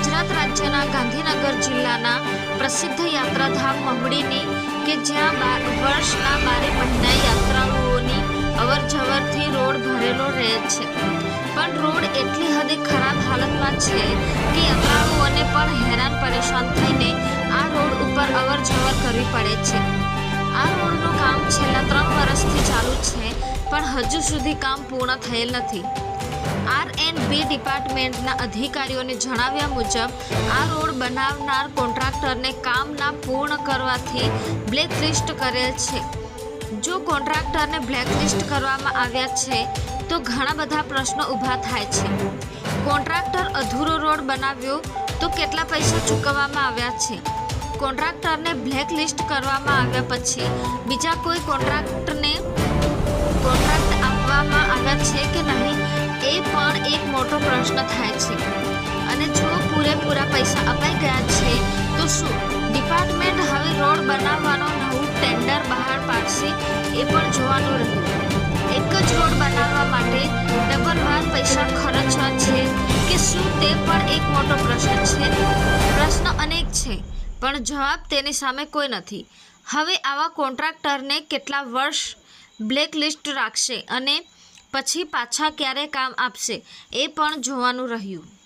ગુજરાત રાજ્યના ગાંધીનગર જિલ્લાના પ્રસિદ્ધ યાત્રાધામ મહુડીની કે જ્યાં બાર વર્ષના બારે મહિના યાત્રાળુઓની અવર જવરથી રોડ ભરેલો રહે છે. પણ રોડ એટલી હદે ખરાબ હાલતમાં છે કે યાત્રાળુઓને પણ હેરાન પરેશાન થઈને આ રોડ ઉપર અવર જવર કરવી પડે છે. આ રોડનું કામ છેલ્લા ત્રણ વર્ષથી ચાલુ છે, પણ હજુ સુધી કામ પૂર્ણ થયેલ નથી. આર એન્ડ બી ડિપાર્ટમેન્ટના અધિકારીઓને જણાવ્યા મુજબ, આ રોડ બનાવનાર કોન્ટ્રાક્ટરને કામના પૂર્ણ કરવાથી બ્લેકલિસ્ટ કરેલ છે. જો કોન્ટ્રાક્ટરને બ્લેકલિસ્ટ કરવામાં આવ્યા છે, તો ઘણા બધા પ્રશ્નો ઊભા થાય છે. કોન્ટ્રાક્ટર અધૂરો રોડ બનાવ્યો, તો કેટલા પૈસા ચૂકવવામાં આવ્યા છે? કોન્ટ્રાક્ટરને બ્લેકલિસ્ટ કરવામાં આવ્યા પછી બીજા કોઈ કોન્ટ્રાક્ટને એક મોટો પ્રશ્ન થાય છે. અને જો પૂરેપૂરા પૈસા અપાઈ ગયા છે, તો શું ડિપાર્ટમેન્ટ હવે રોડ બનાવવાનો નવું ટેન્ડર બહાર પાડશે એ પણ જોવાનું રહ્યું. એક જ રોડ બનાવવા માટે ડબલ વાર પૈસા ખર્ચવા છે કે શું તે પણ એક મોટો પ્રશ્ન છે? પ્રશ્ન અનેક છે, પણ જવાબ તેની સામે કોઈ નથી. હવે આવા કોન્ટ્રાક્ટરને કેટલા વર્ષ બ્લેકલિસ્ટ રાખશે અને પછી પાછા ક્યારે કામ આપશે એ પણ જોવાનું રહ્યું.